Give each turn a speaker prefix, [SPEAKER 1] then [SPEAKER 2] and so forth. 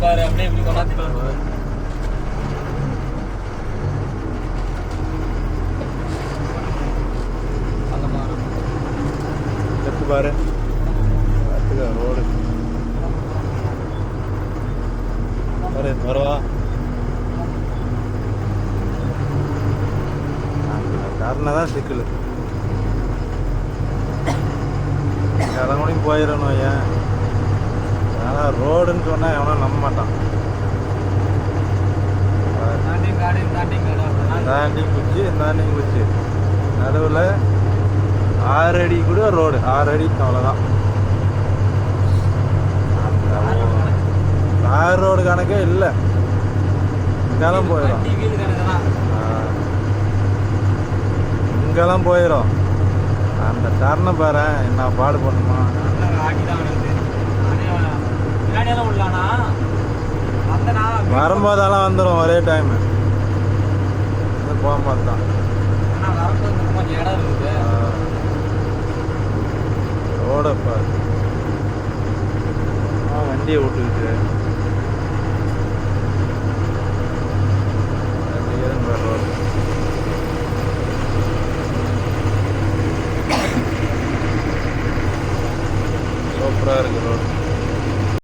[SPEAKER 1] பாரு அப்படியே இப்படி கொண்டாந்து
[SPEAKER 2] பாரு. ரோடு. பாரு வரவா காரணம் தான் சிக்கல். கிளம்புனையும் போயிடணும் ஏன் ஆனால் ரோடுன்னு சொன்னால் எவனும் நம்ப மாட்டான்.
[SPEAKER 1] தாண்டி
[SPEAKER 2] குச்சி தாண்டி குச்சி. நடுவில் ஆறு அடி கூட ரோடு ஆறு அடி அவ்வளோதான் தார் ரோடு கணக்கே. இல்லை. இங்கெல்லாம் போயிடும் இங்கெல்லாம் போயிடும் அந்த தருணம் பாரு என்ன பாடு பண்ணுமா
[SPEAKER 1] வந்தனா
[SPEAKER 2] வரும்போதெல்லாம் வந்துடும் ஒரே டைம் போகும்போது தான். ரோட ஆ, வண்டியை ரோடு. சூப்பராக இருக்கு